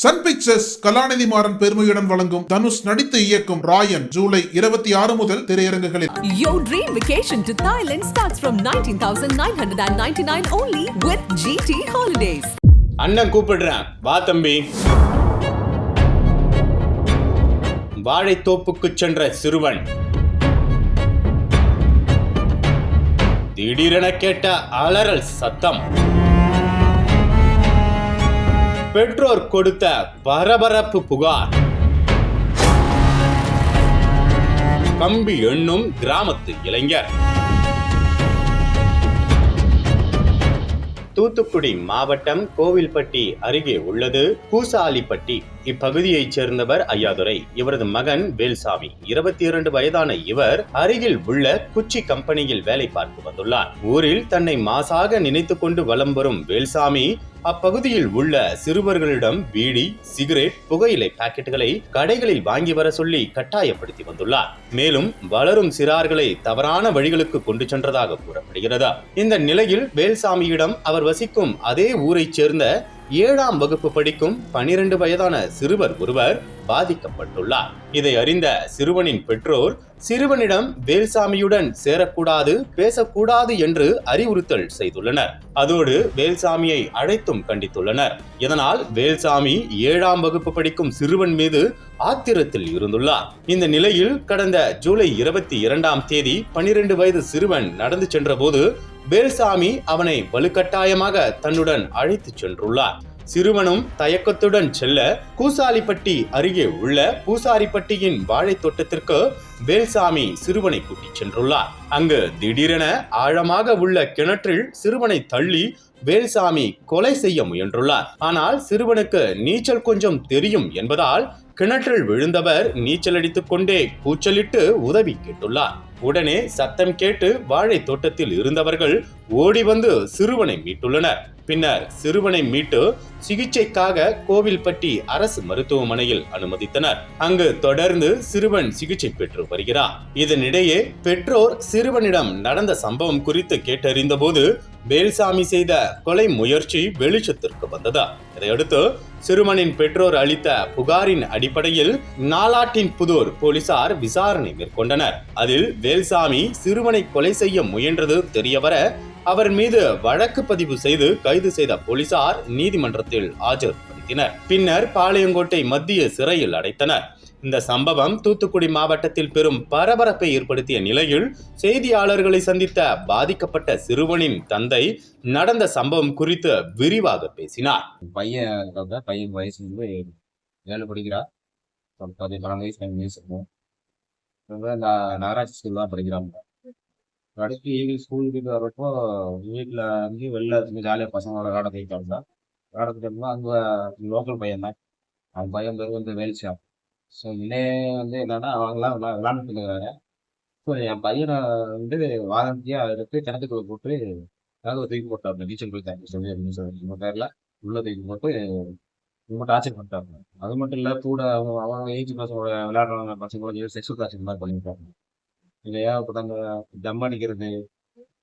Sun pictures கலாநிதி மாறன் பெருமையுடன் வழங்கும் தனுஷ் நடித்து இயக்கும் ராயன் ஜூலை இருபத்தி ஆறு முதல் திரையரங்குகளில் Your dream vacation to Thailand starts from 19,999 only with GT Holidays. அண்ணன் கூப்பிடுறேன். வா தம்பி. வாழைத்தோப்புக்கு சென்ற சிறுவன். திடீரென கேட்ட அலறல் சத்தம். பெற்றோர் கொடுத்த பரபரப்பு புகார். கம்பி எண்ணும் கிராமத்து இளைஞர். தூத்துக்குடி மாவட்டம் கோவில்பட்டி அருகே உள்ளது கூசாலிப்பட்டி இப்பகுதியைச் சேர்ந்தவர் ஐயாதுரை. இவரது மகன் வேல்சாமி. இருபத்தி இரண்டு வயதான இவர் அருகில் உள்ள குச்சி கம்பெனியில் வேலை பார்த்து வந்துள்ளார். ஊரில் தன்னை மாசாக நினைத்துக் கொண்டு வலம் வரும் வேல்சாமி அப்பகுதியில் உள்ள சிறுவர்களிடம் பீடி சிகரெட் புகையிலை பாக்கெட்டுகளை கடைகளில் வாங்கி வர சொல்லி கட்டாயப்படுத்தி வந்துள்ளார். மேலும் வளரும் சிறார்களை தவறான வழிகளுக்கு கொண்டு சென்றதாக கூறப்படுகிறது. இந்த நிலையில் வேல்சாமியிடம் அவர் வசிக்கும் அதே ஊரைச் சேர்ந்த ஏழாம் வகுப்பு படிக்கும் பனிரெண்டு வயதான சிறுவர் ஒருவர் பாதிக்கப்பட்டுள்ளார். இதை அறிந்த சிறுவனின் பெற்றோர் சிறுவனிடம் வேல்சாமியுடன் சேரக்கூடாது பேசக்கூடாது என்று அறிவுறுத்தல் செய்துள்ளனர். அதோடு வேல்சாமியை அழைத்தும் கண்டித்துள்ளனர். இதனால் வேல்சாமி ஏழாம் வகுப்பு படிக்கும் சிறுவன் மீது ஆத்திரத்தில் இருந்துள்ளார். இந்த நிலையில் கடந்த ஜூலை இருபத்தி இரண்டாம் தேதி பனிரெண்டு வயது சிறுவன் நடந்து சென்றபோது வேல்சாமி அவனை வலுக்கட்டாயமாக தன்னுடன் அழைத்துச் சென்றுள்ளார். சிறுவனும் தயக்கத்துடன் செல்ல கூசாலிப்பட்டி அருகே உள்ள பூசாரிப்பட்டியின் வாழைத் தோட்டத்திற்கு வேல்சாமி சிறுவனை கூட்டிச் சென்றுள்ளார். அங்கு திடீரென ஆழமாக உள்ள கிணற்றில் சிறுவனை தள்ளி வேல்சாமி கொலை செய்ய முயன்றுள்ளார். ஆனால் சிறுவனுக்கு நீச்சல் கொஞ்சம் தெரியும் என்பதால் கிணற்றில் விழுந்தவர் நீச்சல் அடித்துக் கொண்டே கூச்சலிட்டு உதவி கேட்டுள்ளார். உடனே சத்தம் கேட்டு வாழை தோட்டத்தில் இருந்தவர்கள் ஓடி வந்து சிறுவனை மீட்டுள்ளனர். பின்னர் சிறுவனை மீட்டு சிகிச்சைக்காக கோவில்பட்டி அரசு மருத்துவமனையில் அனுமதித்தனர். அங்கு தொடர்ந்து சிறுவன் சிகிச்சை பெற்று வருகிறார் இதனிடையே பெற்றோர் சிறுவனிடம் நடந்த சம்பவம் குறித்து கேட்டறிந்த போது வேல்சாமி செய்த கொலை முயற்சி வெளிச்சத்திற்கு வந்தது? இதையடுத்து சிறுவனின் பெற்றோர் அளித்த புகாரின் அடிப்படையில் நாலாட்டின் புதூர் போலீசார் விசாரணை மேற்கொண்டனர். அதில் வேல்சாமி சிறுவனை கொலை செய்ய முயன்றது தெரியவர அவர் மீது வழக்கு பதிவு செய்து கைது செய்த போலீசார் நீதிமன்றத்தில் ஆஜர்படுத்தினர். பின்னர் பாளையங்கோட்டை மத்திய சிறையில் அடைத்தனர். இந்த சம்பவம் தூத்துக்குடி மாவட்டத்தில் பெரும் பரபரப்பை ஏற்படுத்திய நிலையில் செய்தியாளர்களை சந்தித்த பாதிக்கப்பட்ட சிறுவனின் தந்தை நடந்த சம்பவம் குறித்து விரிவாக பேசினார். பையன் பையன் வயசு வந்து ஏழு படிக்கிறா பதினாலு வயசு பதினஞ்சு வயசு இருக்கும். நகராட்சி ஸ்கூல் தான் படிக்கிறாங்க அடுத்து ஈவினிங் ஸ்கூலுக்கு வரப்போ வீட்டில் வந்து வெளில ஜாலியாக பசங்களோட விளையாட போயிட்டாங்க விளாட போயிட்டு அங்கே லோக்கல் பையன் தான். அவன் பையன் பேர் வந்து வேல்சியா. ஸோ இன்னே வந்து என்னன்னா அவங்களாம் விளா விளாண்டுட்டு இருக்கிறாங்க ஸோ என் பையனை வந்து வாலண்டியாக எடுத்து கிணத்துக்குள்ள போட்டு ஏதாவது ஒரு தூக்கி போட்டாங்க நீச்சல் போயிட்டாங்க சொல்லி அப்படின்னு சொல்லி உங்கள் பேரில் உள்ள தூக்கி போட்டு ரொம்ப டார்ச்சர் பண்ணிட்டாங்க அது மட்டும் இல்லை கூட அவங்க அவங்க ஏஜ் பசங்களோட விளையாடுறவங்க பசங்களோட செக்ஸுவல் டார்ச்சர் மாதிரி பண்ணிட்டாங்க இல்லையா இப்போ அந்த தம் அடிக்கிறது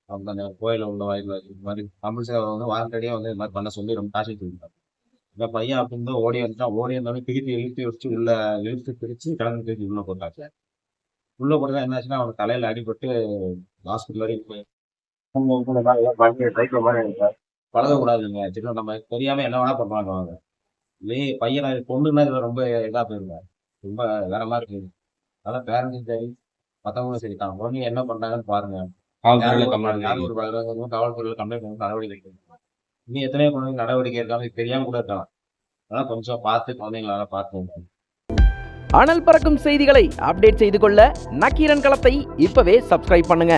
அவங்க அந்த கோயிலில் உள்ள வாயில் இது மாதிரி கம்பல்சரி வந்து வாலண்டடியாக வந்து இது மாதிரி பண்ண சொல்லி ரொம்ப டார்ச்சர் பண்ணிட்டாங்க. இந்த பையன் அப்படி இருந்து ஓடி வந்துட்டான். ஓடி வந்தாலும் பிரித்து இழுத்து வச்சு உள்ள இழுத்து பிரித்து கிளம்பி தூக்கி உள்ள போட்டாச்சு. உள்ள போட்டு தான் என்னாச்சுன்னா அவனுக்கு தலையில் அடிபட்டு ஹாஸ்பிட்டல் வரைக்கும் போய் பழகக்கூடாதுங்க. திரும்ப நம்ம தெரியாம என்ன வேணா பண்ணுவாங்க இல்லையே பையனை பொண்ணுன்னா இதுல ரொம்ப இதா போயிருவாங்க ரொம்ப வேற மாதிரி இருக்கு அதான் பேரண்ட்ஸும் சரி மத்தவங்களும் சரி தான் குழந்தைங்க என்ன பண்றாங்கன்னு பாருங்க. காவல்துறையில கம்ப்ளைண்ட் பண்ணி நடவடிக்கை நீ இனி எத்தனையோ குழந்தைங்க நடவடிக்கை இருக்காங்க தெரியாம கூட இருக்கலாம். அதெல்லாம் கொஞ்சம் பார்த்து குழந்தைங்களால பார்த்து அனல் பறக்கும் செய்திகளை அப்டேட் செய்து கொள்ள நக்கீரன் களத்தை இப்பவே சப்ஸ்கிரைப் பண்ணுங்க.